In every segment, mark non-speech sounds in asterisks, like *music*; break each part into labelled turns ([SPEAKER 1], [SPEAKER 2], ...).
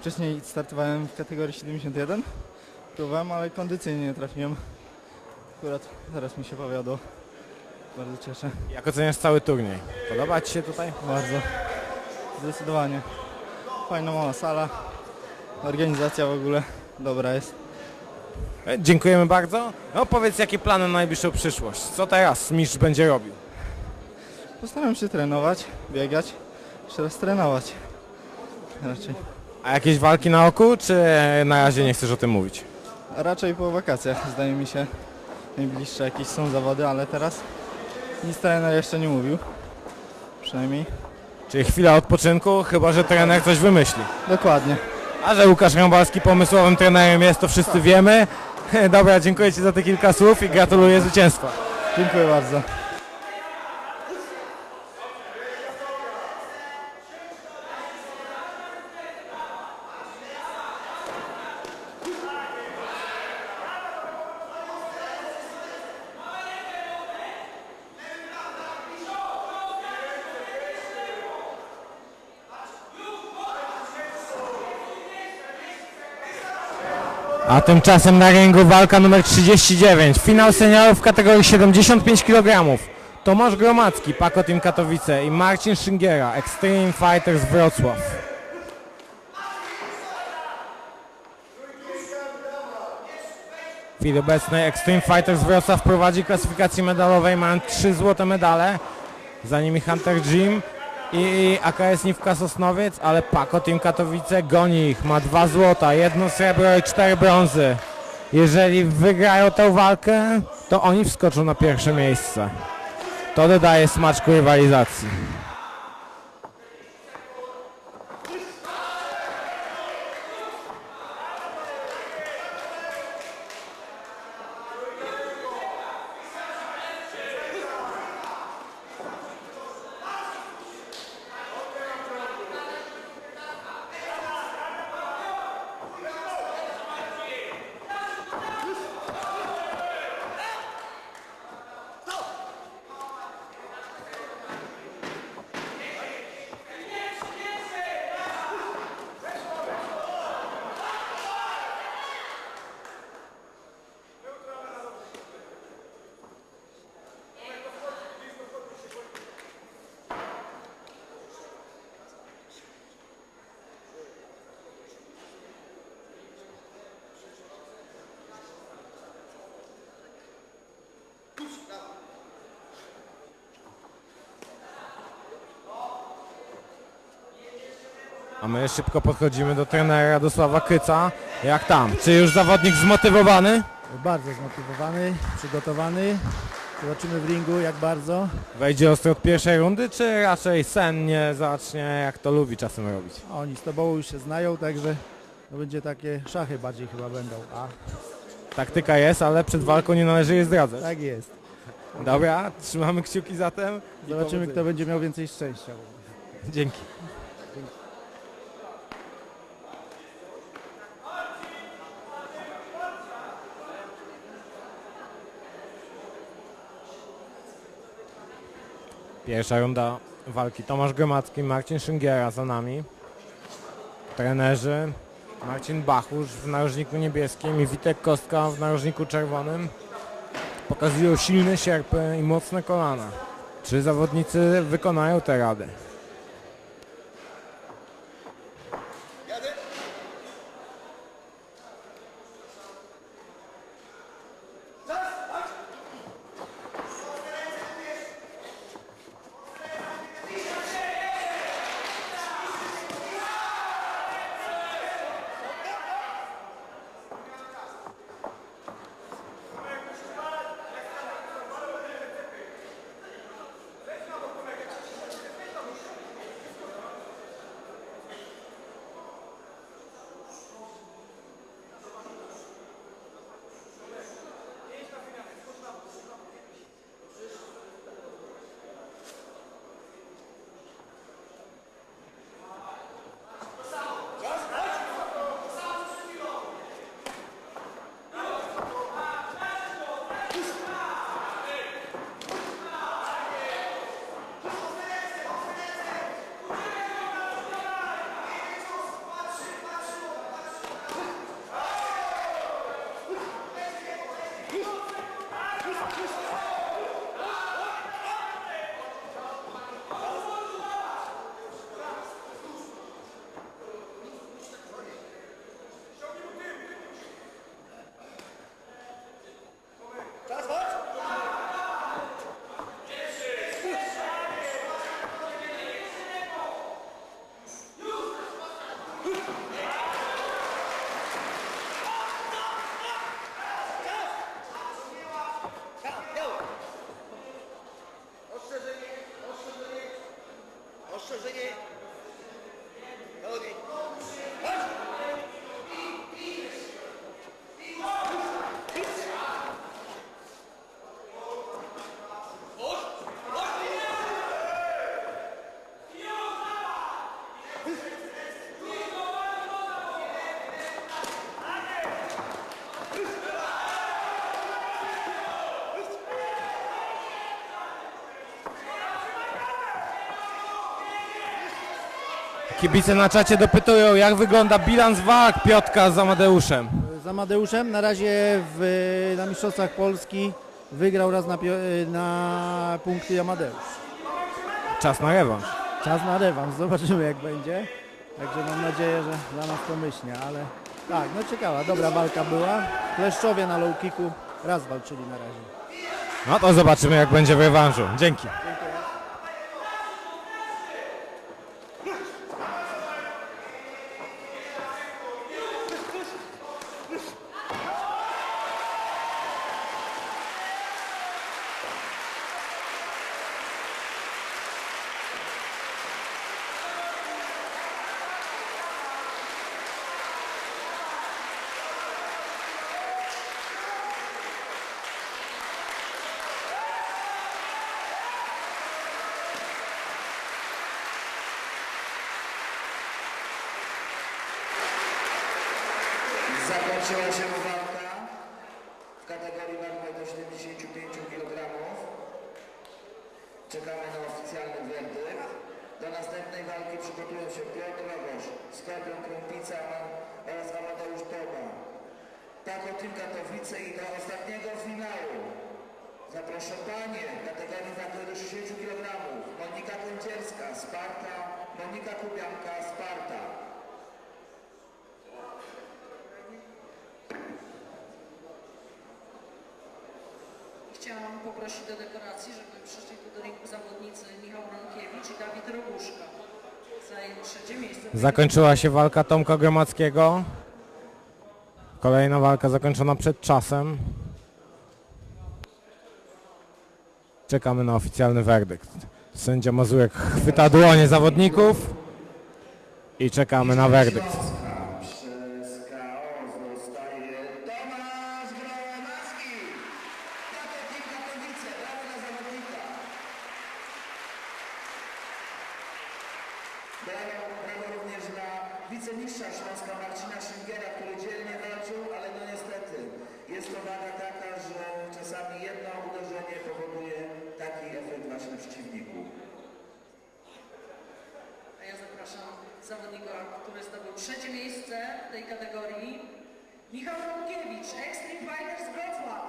[SPEAKER 1] Wcześniej startowałem w kategorii 71. Próbowałem, ale kondycyjnie nie trafiłem. Akurat teraz mi się powiodło. Bardzo cieszę.
[SPEAKER 2] Jak oceniasz cały turniej? Podoba Ci się tutaj?
[SPEAKER 1] Bardzo. Zdecydowanie. Fajna mała sala. Organizacja w ogóle dobra jest.
[SPEAKER 2] E, Dziękujemy bardzo. No powiedz jakie plany na najbliższą przyszłość. Co teraz mistrz będzie robił?
[SPEAKER 1] Postaram się trenować, biegać, jeszcze raz trenować. Raczej.
[SPEAKER 2] A jakieś walki na oku, czy na razie nie chcesz o tym mówić?
[SPEAKER 1] Raczej po wakacjach zdaje mi się najbliższe jakieś są zawody, ale teraz nic trener jeszcze nie mówił. Przynajmniej.
[SPEAKER 2] Czyli chwila odpoczynku, chyba że trener coś wymyśli.
[SPEAKER 1] Dokładnie.
[SPEAKER 2] A że Łukasz Rąbalski pomysłowym trenerem jest, to wszyscy wiemy. *laughs* Dobra, dziękuję Ci za te kilka słów i gratuluję zwycięstwa.
[SPEAKER 1] Dziękuję bardzo.
[SPEAKER 2] A tymczasem na ringu walka numer 39. Finał seniorów w kategorii 75 kg. Tomasz Gromacki, Pako Team Katowice i Marcin Szyngiera, Extreme Fighters Wrocław. W chwili obecnej Extreme Fighters Wrocław prowadzi klasyfikacji medalowej, mając 3 złote medale. Za nimi Hunter Jim i AKS Niwka Sosnowiec, ale Pako Team Katowice goni ich, ma dwa złota, jedno srebro i cztery brązy. Jeżeli wygrają tę walkę, to oni wskoczą na pierwsze miejsce. To dodaje smaczku rywalizacji. A my szybko podchodzimy do trenera Radosława Kyca. Jak tam? Czy już zawodnik zmotywowany?
[SPEAKER 3] Bardzo zmotywowany, przygotowany. Zobaczymy w ringu jak bardzo.
[SPEAKER 2] Wejdzie ostro od pierwszej rundy, czy raczej sennie zacznie, jak to lubi czasem robić?
[SPEAKER 3] Oni z tobą już się znają, także to będzie takie szachy bardziej chyba będą. A
[SPEAKER 2] Taktyka jest, ale przed walką nie należy jej zdradzać.
[SPEAKER 3] tak jest.
[SPEAKER 2] Dobra, trzymamy kciuki zatem. i
[SPEAKER 3] Zobaczymy
[SPEAKER 2] powodzenia.
[SPEAKER 3] kto będzie miał więcej szczęścia.
[SPEAKER 2] Dzięki. Pierwsza runda walki. Tomasz Gromacki, Marcin Szyngiera za nami. Trenerzy Marcin Bachusz w narożniku niebieskim i Witek Kostka w narożniku czerwonym. Pokazują silne sierpy i mocne kolana. Czy zawodnicy wykonają tę radę? Kibice na czacie dopytują, jak wygląda bilans walk Piotka z Amadeuszem.
[SPEAKER 3] Z Amadeuszem na razie w, na Mistrzostwach Polski wygrał raz na, pio- na punkty Amadeusz.
[SPEAKER 2] Czas na rewanż.
[SPEAKER 3] Czas na rewans, zobaczymy jak będzie. Także mam nadzieję, że dla nas to myślnie, ale tak, no ciekawa, dobra walka była. Kleszczowie na low kicku raz walczyli na razie.
[SPEAKER 2] No to zobaczymy, jak będzie w rewanżu. Dzięki.
[SPEAKER 4] Zakończyła się walka w kategorii wagowej do 75 kg. Czekamy na oficjalny werdykt. Do następnej walki przygotują się Piotr Rogosz, Skorpion Krępica oraz Amadeusz Toba. Team Katowice i do ostatniego finału. Zapraszam panie kategorii wagowej do 60 kg. Monika Kącierska, Sparta, Monika Kubianka, Sparta.
[SPEAKER 5] Chciałam poprosić do dekoracji, żeby przyszli tu do ringu zawodnicy Michał Rankiewicz i Dawid Roguszka. Trzecie miejsce.
[SPEAKER 2] Zakończyła się walka Tomka Gromackiego. Kolejna walka zakończona przed czasem. Czekamy na oficjalny werdykt. Sędzia Mazurek chwyta dłonie zawodników i czekamy na werdykt.
[SPEAKER 4] Przez KO zostaje Tomasz Gromacki. Tato Team Katowice, brawo dla zawodnika. Brawo, brawo również dla wicemistrza Śląska Marcina Szyngiera, który dzielnie walczył, ale no niestety jest to waga taka, że czasami jedno uderzenie powoduje taki efekt właśnie przeciwniku.
[SPEAKER 5] A ja zapraszam zawodnika, który zdobył trzecie miejsce w tej kategorii. Michał Rankiewicz, Extreme Fighters Wrocław.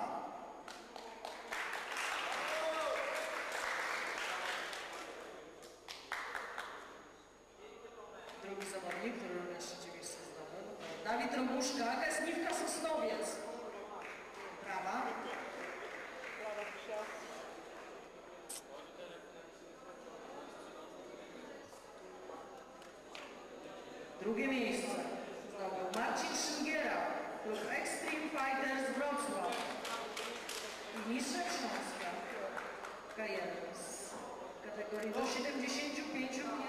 [SPEAKER 5] Drugi zawodnik, który również trzecie miejsce zdobył, Roguszka, Gesniwka Sosnowiec. Brawa. Drugie miejsce zdobył Marcin Szyngiera, klub Extreme Fighters Wrocław i mistrzem Śląska K1 z kategorii do 75 kg.